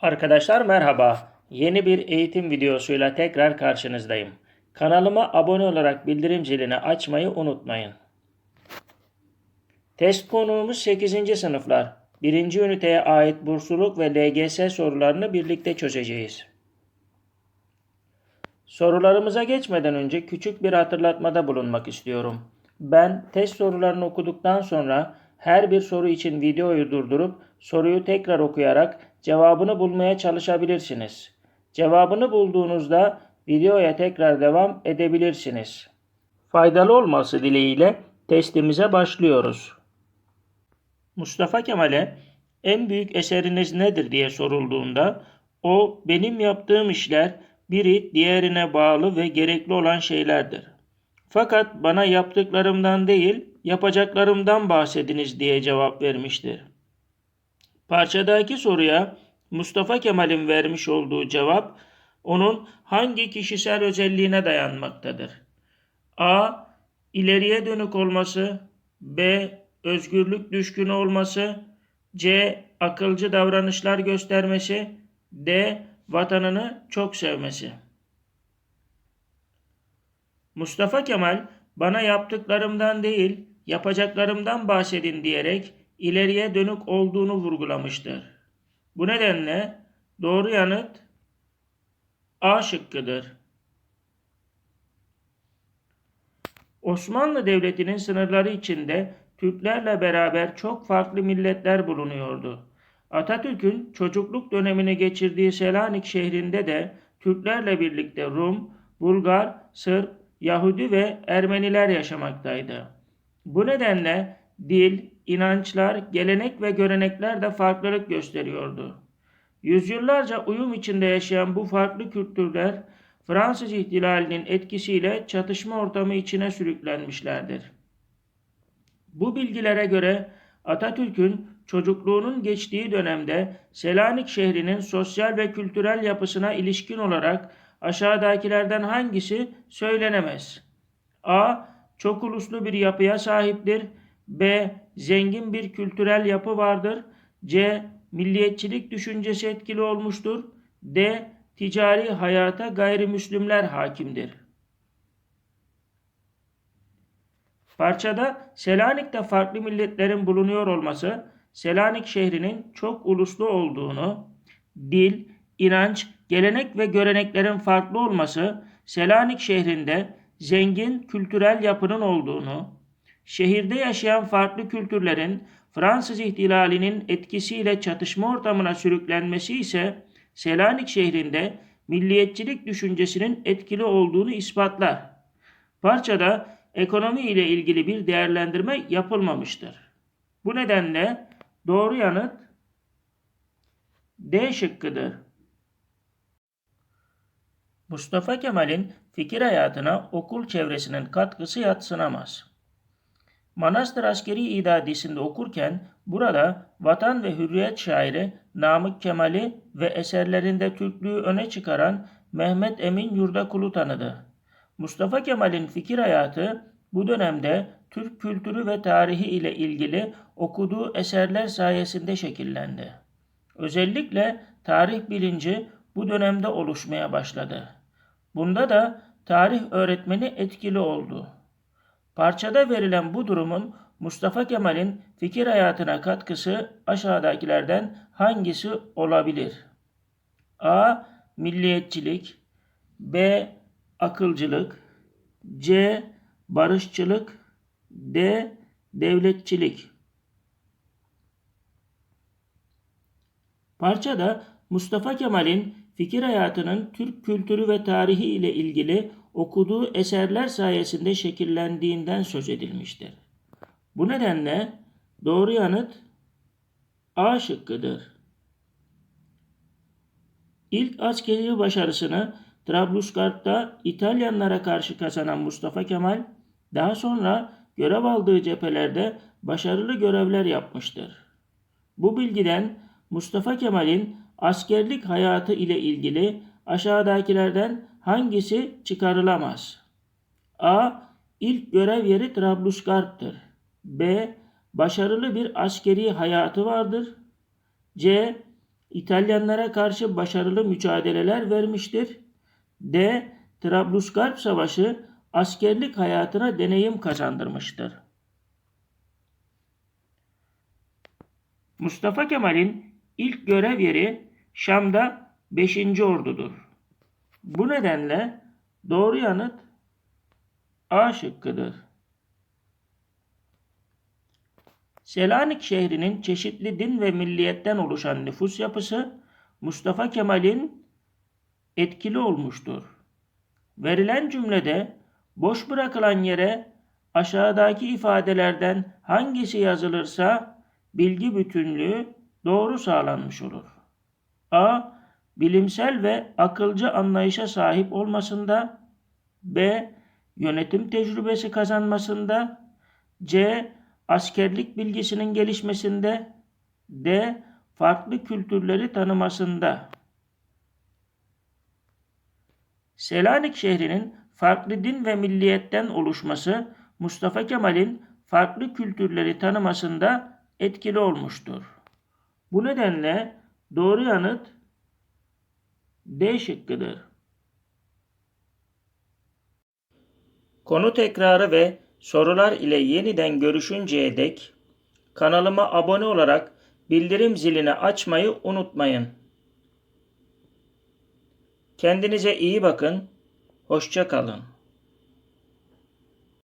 Arkadaşlar merhaba. Yeni bir eğitim videosuyla tekrar karşınızdayım. Kanalıma abone olarak bildirim zilini açmayı unutmayın. Test konuğumuz 8. sınıflar. 1. üniteye ait bursluluk ve LGS sorularını birlikte çözeceğiz. Sorularımıza geçmeden önce küçük bir hatırlatmada bulunmak istiyorum. Ben test sorularını okuduktan sonra her bir soru için videoyu durdurup soruyu tekrar okuyarak cevabını bulmaya çalışabilirsiniz. Cevabını bulduğunuzda videoya tekrar devam edebilirsiniz. Faydalı olması dileğiyle testimize başlıyoruz. Mustafa Kemal'e en büyük eseriniz nedir diye sorulduğunda o benim yaptığım işler biri diğerine bağlı ve gerekli olan şeylerdir. Fakat bana yaptıklarımdan değil yapacaklarımdan bahsediniz diye cevap vermiştir. Parçadaki soruya Mustafa Kemal'in vermiş olduğu cevap onun hangi kişisel özelliğine dayanmaktadır? A. İleriye dönük olması B. Özgürlük düşkünü olması C. Akılcı davranışlar göstermesi D. Vatanını çok sevmesi Mustafa Kemal bana yaptıklarımdan değil yapacaklarımdan bahsedin diyerek ileriye dönük olduğunu vurgulamıştır. Bu nedenle doğru yanıt A şıkkıdır. Osmanlı Devleti'nin sınırları içinde Türklerle beraber çok farklı milletler bulunuyordu. Atatürk'ün çocukluk dönemini geçirdiği Selanik şehrinde de Türklerle birlikte Rum, Bulgar, Sırp, Yahudi ve Ermeniler yaşamaktaydı. Bu nedenle dil, inançlar, gelenek ve görenekler de farklılık gösteriyordu. Yüzyıllarca uyum içinde yaşayan bu farklı kültürler Fransız ihtilalinin etkisiyle çatışma ortamı içine sürüklenmişlerdir. Bu bilgilere göre Atatürk'ün çocukluğunun geçtiği dönemde Selanik şehrinin sosyal ve kültürel yapısına ilişkin olarak aşağıdakilerden hangisi söylenemez? A. Çok uluslu bir yapıya sahiptir. B. Zengin bir kültürel yapı vardır. C. Milliyetçilik düşüncesi etkili olmuştur. D. Ticari hayata gayrimüslimler hakimdir. Parçada Selanik'te farklı milletlerin bulunuyor olması, Selanik şehrinin çok uluslu olduğunu, dil, inanç, gelenek ve göreneklerin farklı olması, Selanik şehrinde zengin kültürel yapının olduğunu, şehirde yaşayan farklı kültürlerin Fransız ihtilalinin etkisiyle çatışma ortamına sürüklenmesi ise Selanik şehrinde milliyetçilik düşüncesinin etkili olduğunu ispatlar. Parçada ekonomi ile ilgili bir değerlendirme yapılmamıştır. Bu nedenle doğru yanıt D şıkkıdır. Mustafa Kemal'in fikir hayatına okul çevresinin katkısı yatsınamaz. Manastır Askeri İdadisi'nde okurken burada vatan ve hürriyet şairi Namık Kemal'i ve eserlerinde Türklüğü öne çıkaran Mehmet Emin Yurdakulu tanıdı. Mustafa Kemal'in fikir hayatı bu dönemde Türk kültürü ve tarihi ile ilgili okuduğu eserler sayesinde şekillendi. Özellikle tarih bilinci bu dönemde oluşmaya başladı. Bunda da tarih öğretmeni etkili oldu. Parçada verilen bu durumun Mustafa Kemal'in fikir hayatına katkısı aşağıdakilerden hangisi olabilir? A. Milliyetçilik B. Akılcılık C. Barışçılık D. Devletçilik Parçada Mustafa Kemal'in fikir hayatının Türk kültürü ve tarihi ile ilgili okuduğu eserler sayesinde şekillendiğinden söz edilmiştir. Bu nedenle doğru yanıt A şıkkıdır. İlk askeri başarısını Trablusgarp'ta İtalyanlara karşı kazanan Mustafa Kemal, daha sonra görev aldığı cephelerde başarılı görevler yapmıştır. Bu bilgiden Mustafa Kemal'in askerlik hayatı ile ilgili aşağıdakilerden hangisi çıkarılamaz? A. İlk görev yeri Trablusgarp'tır. B. Başarılı bir askeri hayatı vardır. C. İtalyanlara karşı başarılı mücadeleler vermiştir. D. Trablusgarp Savaşı askerlik hayatına deneyim kazandırmıştır. Mustafa Kemal'in ilk görev yeri Şam'da 5. Ordu'dur. Bu nedenle doğru yanıt A şıkkıdır. Selanik şehrinin çeşitli din ve milliyetten oluşan nüfus yapısı Mustafa Kemal'in etkili olmuştur. Verilen cümlede boş bırakılan yere aşağıdaki ifadelerden hangisi yazılırsa bilgi bütünlüğü doğru sağlanmış olur. A. Bilimsel ve akılcı anlayışa sahip olmasında B. Yönetim tecrübesi kazanmasında C. Askerlik bilgisinin gelişmesinde D. Farklı kültürleri tanımasında Selanik şehrinin farklı din ve milliyetten oluşması Mustafa Kemal'in farklı kültürleri tanımasında etkili olmuştur. Bu nedenle doğru yanıt D şıkkıdır. Konu tekrarı ve sorular ile yeniden görüşünceye dek kanalıma abone olarak bildirim zilini açmayı unutmayın. Kendinize iyi bakın. Hoşça kalın.